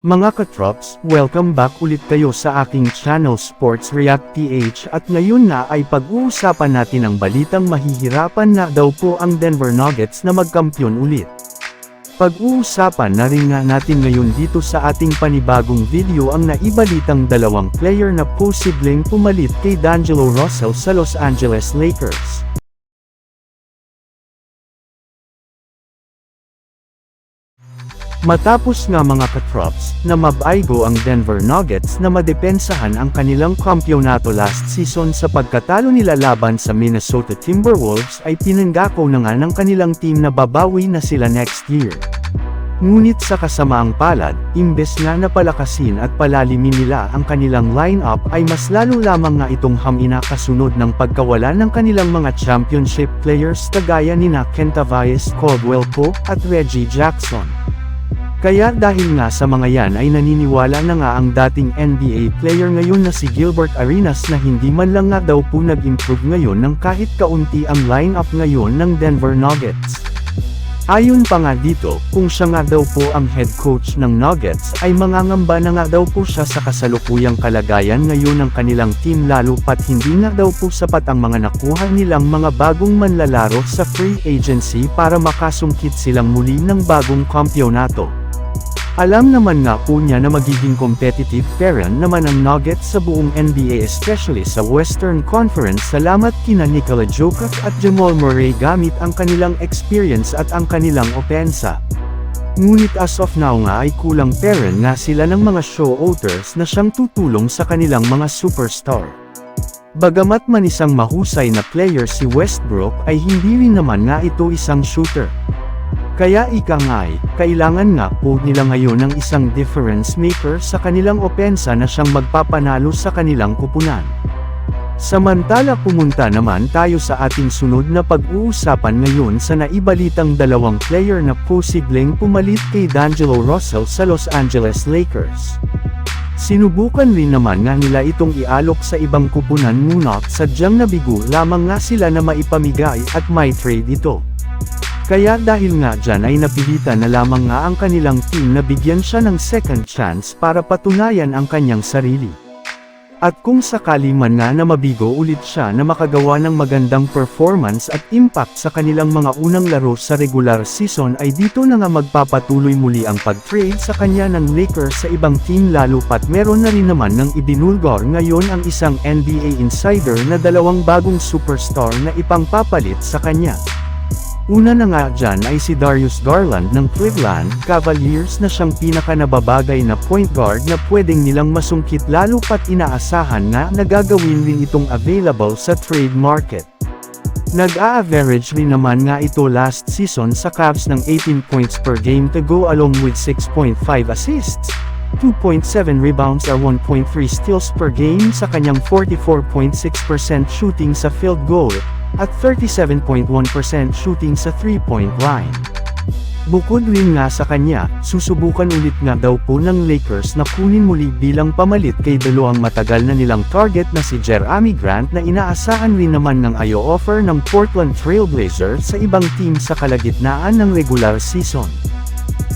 Mga katrops, welcome back ulit kayo sa aking channel Sports React PH at ngayon na ay pag-uusapan natin ang balitang mahihirapan na daw po ang Denver Nuggets na magkampiyon ulit. Pag-uusapan na rin nga natin ngayon dito sa ating panibagong video ang naibalitang dalawang player na posibleng pumalit kay D'Angelo Russell sa Los Angeles Lakers. Matapos nga mga katrops, na mabaigo ang Denver Nuggets na madepensahan ang kanilang kampyonato last season sa pagkatalo nila laban sa Minnesota Timberwolves ay pinanggako na nga ng kanilang team na babawi na sila next year. Ngunit sa kasamaang palad, imbes nga na palakasin at palalimin nila ang kanilang lineup ay mas lalo lamang nga itong hamina kasunod ng pagkawala ng kanilang mga championship players kagaya ni na Kentavious Caldwell Pope at Reggie Jackson. Kaya dahil nga sa mga yan ay naniniwala na nga ang dating NBA player ngayon na si Gilbert Arenas na hindi man lang nga daw po nag-improve ngayon ng kahit kaunti ang lineup ngayon ng Denver Nuggets. Ayon pa nga dito, kung siya nga daw po ang head coach ng Nuggets ay mangangamba na nga daw po siya sa kasalukuyang kalagayan ngayon ng kanilang team lalo pat hindi nga daw po sapat ang mga nakuha nilang mga bagong manlalaro sa free agency para makasungkit silang muli ng bagong kampyonato. Alam naman nga po niya na magiging competitive parent naman ang Nuggets sa buong NBA especially sa Western Conference salamat kina Nikola Jokic at Jamal Murray gamit ang kanilang experience at ang kanilang opensa. Ngunit as of now nga ay kulang parent nga sila ng mga show owners na siyang tutulong sa kanilang mga superstar. Bagamat man isang mahusay na player si Westbrook ay hindi rin naman nga ito isang shooter. Kaya ika nga'y, kailangan nga po nila ngayon ng isang difference maker sa kanilang opensa na siyang magpapanalo sa kanilang kupunan. Samantala pumunta naman tayo sa ating sunod na pag-uusapan ngayon sa naibalitang dalawang player na posibleng pumalit kay D'Angelo Russell sa Los Angeles Lakers. Sinubukan rin naman nga nila itong ialok sa ibang kupunan ngunit sadyang nabigo lamang nga sila na maipamigay at may trade ito. Kaya dahil nga dyan ay napilitan na lamang nga ang kanilang team na bigyan siya ng second chance para patunayan ang kanyang sarili. At kung sakali man nga na mabigo ulit siya na makagawa ng magandang performance at impact sa kanilang mga unang laro sa regular season ay dito na nga magpapatuloy muli ang pag-trade sa kanya ng Lakers sa ibang team lalo pat meron na rin naman ng ibinulgor ngayon ang isang NBA insider na dalawang bagong superstar na ipangpapalit sa kanya. Una na nga dyan ay si Darius Garland ng Cleveland Cavaliers na siyang pinaka nababagay na point guard na pwedeng nilang masungkit lalo pat inaasahan na nagagawin rin itong available sa trade market. Nag-a-average rin naman nga ito last season sa Cavs ng 18 points per game to go along with 6.5 assists. 2.7 rebounds or 1.3 steals per game sa kanyang 44.6% shooting sa field goal, at 37.1% shooting sa 3-point line. Bukod rin nga sa kanya, susubukan ulit nga daw po ng Lakers na kunin muli bilang pamalit kay dalawang matagal na nilang target na si Jeremy Grant na inaasahan rin naman ng ayo offer ng Portland Trail Blazers sa ibang team sa kalagitnaan ng regular season.